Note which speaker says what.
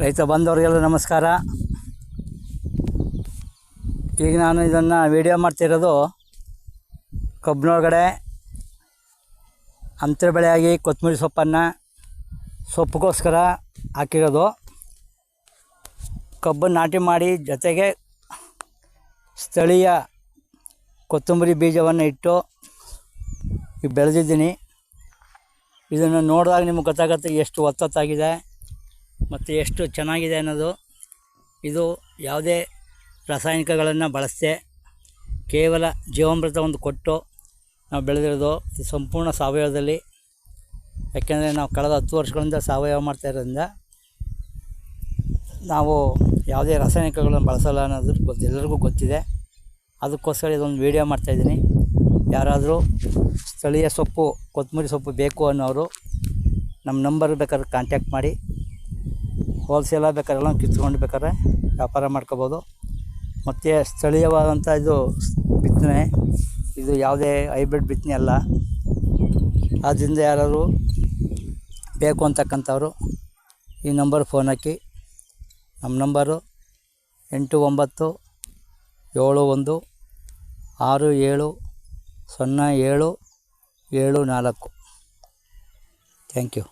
Speaker 1: ರೈತ ಬಂದವರಿಗೆಲ್ಲ ನಮಸ್ಕಾರ. ಈಗ ನಾನು ಇದನ್ನು ವಿಡಿಯೋ ಮಾಡ್ತಿರೋದು ಕಬ್ಬಿನೊಳಗಡೆ ಅಂತರ ಬೆಳೆಯಾಗಿ ಕೊತ್ತಂಬರಿ ಸೊಪ್ಪನ್ನು ಸೊಪ್ಪಿಗೋಸ್ಕರ ಹಾಕಿರೋದು. ಕಬ್ಬು ನಾಟಿ ಮಾಡಿ ಜೊತೆಗೆ ಸ್ಥಳೀಯ ಕೊತ್ತಂಬರಿ ಬೀಜವನ್ನು ಇಟ್ಟು ಬೆಳೆದಿದ್ದೀನಿ. ಇದನ್ನು ನೋಡಿದಾಗ ನಿಮ್ಗೆ ಗೊತ್ತಾಗುತ್ತೆ ಎಷ್ಟು ಒತ್ತೊತ್ತಾಗಿದೆ. ಮತ್ತು ಎಷ್ಟು ಚೆನ್ನಾಗಿದೆ ಅನ್ನೋದು, ಇದು ಯಾವುದೇ ರಾಸಾಯನಿಕಗಳನ್ನು ಬಳಸದೆ ಕೇವಲ ಜೀವಾಮೃತ ಒಂದು ಕೊಟ್ಟು ನಾವು ಬೆಳೆದಿರೋದು ಸಂಪೂರ್ಣ ಸಾವಯವದಲ್ಲಿ. ಯಾಕೆಂದರೆ ನಾವು ಕಳೆದ ಹತ್ತು ವರ್ಷಗಳಿಂದ ಸಾವಯವ ಮಾಡ್ತಾ ಇರೋದ್ರಿಂದ ನಾವು ಯಾವುದೇ ರಾಸಾಯನಿಕಗಳನ್ನು ಬಳಸಲ್ಲ ಅನ್ನೋದು ಗೊತ್ತು, ಎಲ್ಲರಿಗೂ ಗೊತ್ತಿದೆ. ಅದಕ್ಕೋಸ್ಕರ ಇದೊಂದು ವೀಡಿಯೋ ಮಾಡ್ತಾಯಿದ್ದೀನಿ ಯಾರಾದರೂ ಸ್ಥಳೀಯ ಸೊಪ್ಪು ಕೊತ್ತಂಬರಿ ಸೊಪ್ಪು ಬೇಕು ಅನ್ನೋರು ನಮ್ಮ ನಂಬರ್ ಬೇಕಾದ್ರೆ ಕಾಂಟ್ಯಾಕ್ಟ್ ಮಾಡಿ. ಹೋಲ್ಸೇಲಾಗಿ ಬೇಕಾದ್ರೆ ಕಿತ್ಕೊಂಡು ಬೇಕಾದ್ರೆ ವ್ಯಾಪಾರ ಮಾಡ್ಕೋಬೋದು. ಮತ್ತು ಸ್ಥಳೀಯವಾದಂಥ ಇದು ಬಿತ್ತನೆ, ಇದು ಯಾವುದೇ ಹೈಬ್ರಿಡ್ ಬಿತ್ತನೆ ಅಲ್ಲ. ಆದ್ದರಿಂದ ಯಾರಾದರೂ ಬೇಕು ಅಂತಕ್ಕಂಥವ್ರು ಈ ನಂಬರ್ ಫೋನ್ ಹಾಕಿ. ನಮ್ಮ ನಂಬರು ಎಂಟು ಒಂಬತ್ತು ಏಳು ಒಂದು ಆರು ಏಳು ಸೊನ್ನೆ ಏಳು ಏಳು ನಾಲ್ಕು. Thank you.